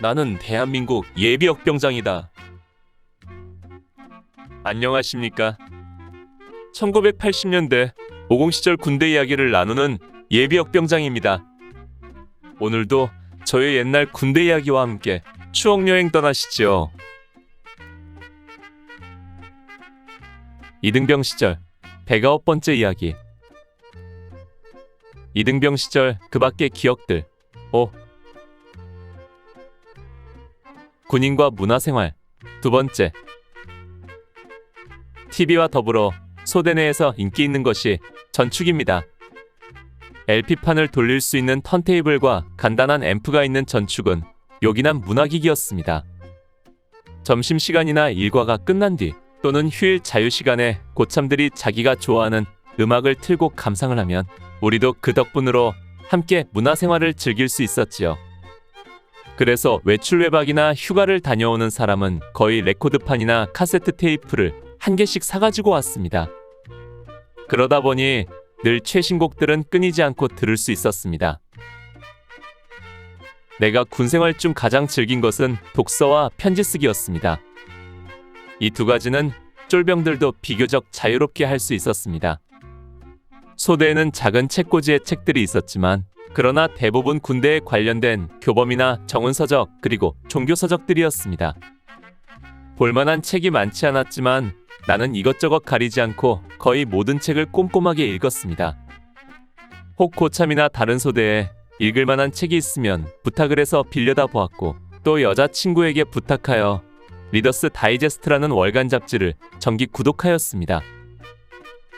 나는 대한민국 예비역병장이다. 안녕하십니까? 1980년대 50 시절 군대 이야기를 나누는 예비역병장입니다. 오늘도 저의 옛날 군대 이야기와 함께 추억 여행 떠나시죠. 이등병 시절 109번째 이야기. 이등병 시절 그 밖의 기억들. 5. 군인과 문화생활. 두 번째. TV와 더불어 소대 내에서 인기 있는 것이 전축입니다. LP판을 돌릴 수 있는 턴테이블과 간단한 앰프가 있는 전축은 요긴한 문화기기였습니다. 점심시간이나 일과가 끝난 뒤 또는 휴일 자유시간에 고참들이 자기가 좋아하는 음악을 틀고 감상을 하면 우리도 그 덕분으로 함께 문화생활을 즐길 수 있었지요. 그래서 외출 외박이나 휴가를 다녀오는 사람은 거의 레코드판이나 카세트 테이프를 한 개씩 사가지고 왔습니다. 그러다 보니 늘 최신곡들은 끊이지 않고 들을 수 있었습니다. 내가 군 생활 중 가장 즐긴 것은 독서와 편지 쓰기였습니다. 이 두 가지는 쫄병들도 비교적 자유롭게 할 수 있었습니다. 소대에는 작은 책꽂이의 책들이 있었지만 그러나 대부분 군대에 관련된 교범이나 정은서적 그리고 종교서적들이었습니다. 볼만한 책이 많지 않았지만 나는 이것저것 가리지 않고 거의 모든 책을 꼼꼼하게 읽었습니다. 혹 고참이나 다른 소대에 읽을 만한 책이 있으면 부탁을 해서 빌려다 보았고 또 여자친구에게 부탁하여 리더스 다이제스트라는 월간 잡지를 정기 구독하였습니다.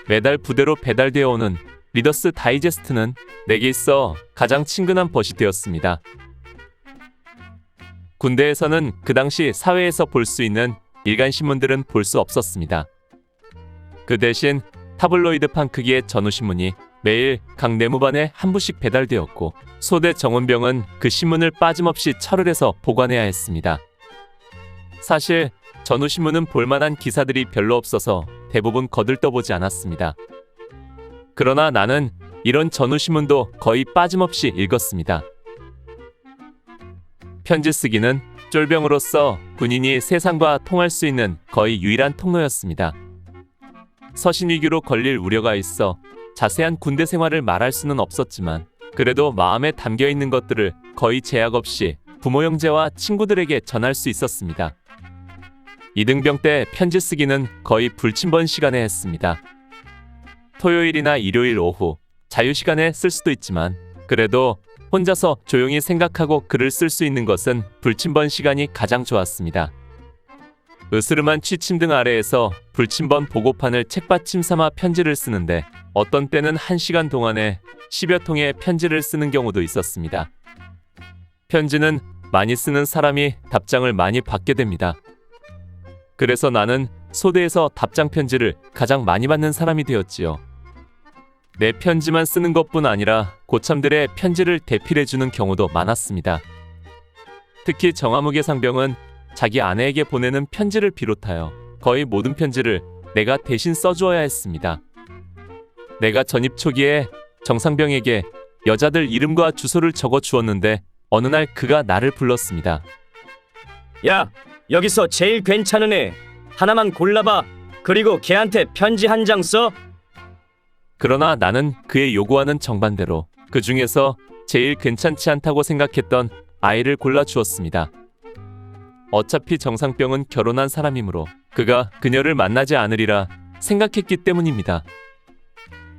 매달 부대로 배달되어 오는 리더스 다이제스트는 내게 있어 가장 친근한 벗이 되었습니다. 군대에서는 그 당시 사회에서 볼 수 있는 일간 신문들은 볼 수 없었습니다. 그 대신 타블로이드판 크기의 전후신문이 매일 각 내무반에 한 부씩 배달되었고 소대 정원병은 그 신문을 빠짐없이 철을 해서 보관해야 했습니다. 사실 전후신문은 볼만한 기사들이 별로 없어서 대부분 거들떠보지 않았습니다. 그러나 나는 이런 전후신문도 거의 빠짐없이 읽었습니다. 편지 쓰기는 쫄병으로서 군인이 세상과 통할 수 있는 거의 유일한 통로였습니다. 서신 위기로 걸릴 우려가 있어 자세한 군대 생활을 말할 수는 없었지만 그래도 마음에 담겨 있는 것들을 거의 제약 없이 부모 형제와 친구들에게 전할 수 있었습니다. 이등병 때 편지 쓰기는 거의 불침번 시간에 했습니다. 토요일이나 일요일 오후 자유시간에 쓸 수도 있지만 그래도 혼자서 조용히 생각하고 글을 쓸 수 있는 것은 불침번 시간이 가장 좋았습니다. 으스름한 취침등 아래에서 불침번 보고판을 책받침 삼아 편지를 쓰는데 어떤 때는 한시간 동안에 10여 통의 편지를 쓰는 경우도 있었습니다. 편지는 많이 쓰는 사람이 답장을 많이 받게 됩니다. 그래서 나는 소대에서 답장 편지를 가장 많이 받는 사람이 되었지요. 내 편지만 쓰는 것뿐 아니라 고참들의 편지를 대필해주는 경우도 많았습니다. 특히 정화무게 상병은 자기 아내에게 보내는 편지를 비롯하여 거의 모든 편지를 내가 대신 써주어야 했습니다. 내가 전입 초기에 정상병에게 여자들 이름과 주소를 적어 주었는데 어느 날 그가 나를 불렀습니다. 야, 여기서 제일 괜찮은 애 하나만 골라봐. 그리고 걔한테 편지 한 장 써. 그러나 나는 그의 요구하는 정반대로 그 중에서 제일 괜찮지 않다고 생각했던 아이를 골라 주었습니다. 어차피 정상병은 결혼한 사람이므로 그가 그녀를 만나지 않으리라 생각했기 때문입니다.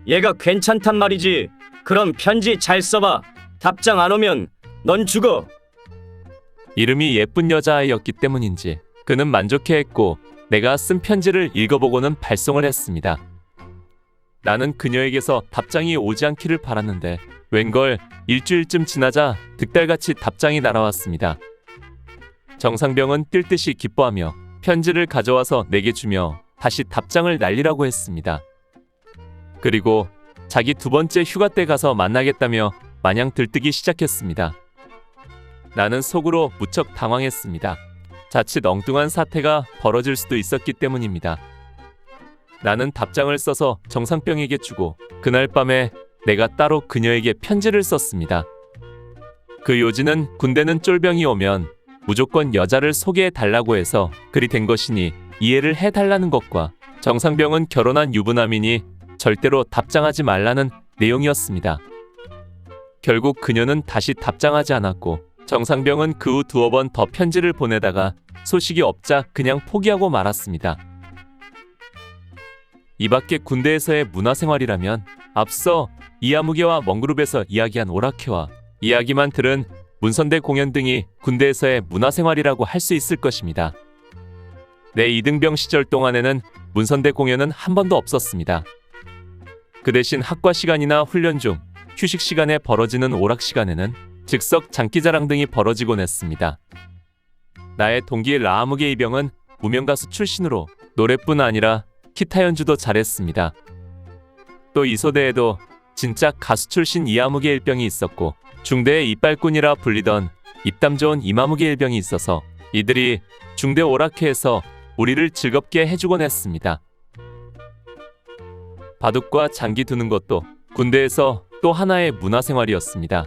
얘가 괜찮단 말이지. 그럼 편지 잘 써봐. 답장 안 오면 넌 죽어. 이름이 예쁜 여자아이였기 때문인지 그는 만족해했고 내가 쓴 편지를 읽어보고는 발송을 했습니다. 나는 그녀에게서 답장이 오지 않기를 바랐는데 웬걸 일주일쯤 지나자 득달같이 답장이 날아왔습니다. 정상병은 뛸 듯이 기뻐하며 편지를 가져와서 내게 주며 다시 답장을 날리라고 했습니다. 그리고 자기 두 번째 휴가 때 가서 만나겠다며 마냥 들뜨기 시작했습니다. 나는 속으로 무척 당황했습니다. 자칫 엉뚱한 사태가 벌어질 수도 있었기 때문입니다. 나는 답장을 써서 정상병에게 주고 그날 밤에 내가 따로 그녀에게 편지를 썼습니다. 그 요지는 군대는 쫄병이 오면 무조건 여자를 소개해 달라고 해서 그리 된 것이니 이해를 해 달라는 것과 정상병은 결혼한 유부남이니 절대로 답장하지 말라는 내용이었습니다. 결국 그녀는 다시 답장하지 않았고 정상병은 그 후 두어 번 더 편지를 보내다가 소식이 없자 그냥 포기하고 말았습니다. 이 밖에 군대에서의 문화생활이라면 앞서 이아무개와 먼그룹에서 이야기한 오라케와 이야기만 들은 문선대 공연 등이 군대에서의 문화생활이라고 할 수 있을 것입니다. 내 이등병 시절 동안에는 문선대 공연은 한 번도 없었습니다. 그 대신 학과 시간이나 훈련 중 휴식 시간에 벌어지는 오락 시간에는 즉석 장기자랑 등이 벌어지곤 했습니다. 나의 동기 라아무게 이병은 무명 가수 출신으로 노래뿐 아니라 기타 연주도 잘했습니다. 또 이소대에도 진짜 가수 출신 이아무개 일병이 있었고 중대의 이빨꾼이라 불리던 입담 좋은 이마무개 일병이 있어서 이들이 중대 오락회에서 우리를 즐겁게 해주곤 했습니다. 바둑과 장기 두는 것도 군대에서 또 하나의 문화생활이었습니다.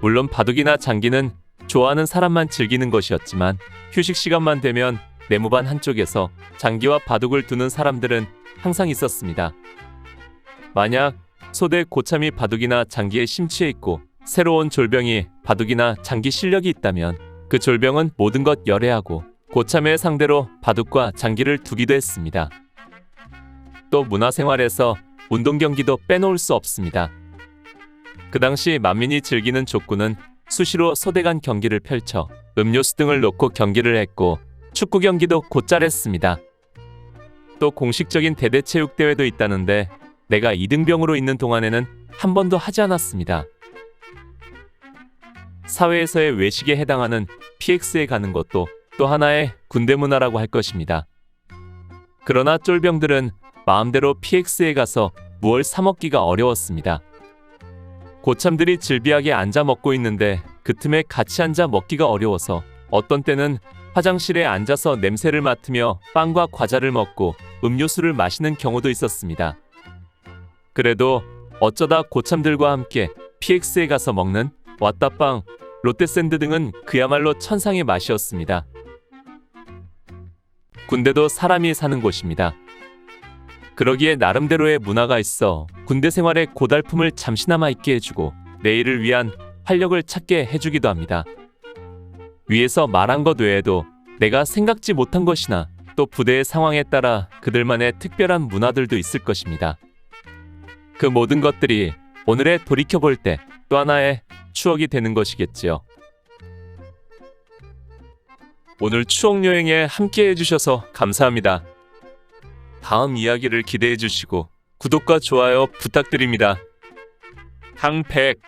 물론 바둑이나 장기는 좋아하는 사람만 즐기는 것이었지만 휴식 시간만 되면 내무반 한쪽에서 장기와 바둑을 두는 사람들은 항상 있었습니다. 만약 소대 고참이 바둑이나 장기에 심취해 있고 새로운 졸병이 바둑이나 장기 실력이 있다면 그 졸병은 모든 것 열애하고 고참의 상대로 바둑과 장기를 두기도 했습니다. 또 문화생활에서 운동 경기도 빼놓을 수 없습니다. 그 당시 만민이 즐기는 족구는 수시로 소대 간 경기를 펼쳐 음료수 등을 놓고 경기를 했고 축구 경기도 곧잘 했습니다. 또 공식적인 대대체육대회도 있다는데 내가 이등병으로 있는 동안에는 한 번도 하지 않았습니다. 사회에서의 외식에 해당하는 PX에 가는 것도 또 하나의 군대 문화라고 할 것입니다. 그러나 쫄병들은 마음대로 PX에 가서 무얼 사먹기가 어려웠습니다. 고참들이 질비하게 앉아 먹고 있는데 그 틈에 같이 앉아 먹기가 어려워서 어떤 때는 화장실에 앉아서 냄새를 맡으며 빵과 과자를 먹고 음료수를 마시는 경우도 있었습니다. 그래도 어쩌다 고참들과 함께 PX에 가서 먹는 왓다빵, 롯데샌드 등은 그야말로 천상의 맛이었습니다. 군대도 사람이 사는 곳입니다. 그러기에 나름대로의 문화가 있어 군대 생활의 고달픔을 잠시나마 잊게 해주고 내일을 위한 활력을 찾게 해주기도 합니다. 위에서 말한 것 외에도 내가 생각지 못한 것이나 또 부대의 상황에 따라 그들만의 특별한 문화들도 있을 것입니다. 그 모든 것들이 오늘에 돌이켜볼 때 또 하나의 추억이 되는 것이겠지요. 오늘 추억 여행에 함께 해주셔서 감사합니다. 다음 이야기를 기대해 주시고 구독과 좋아요 부탁드립니다. 항백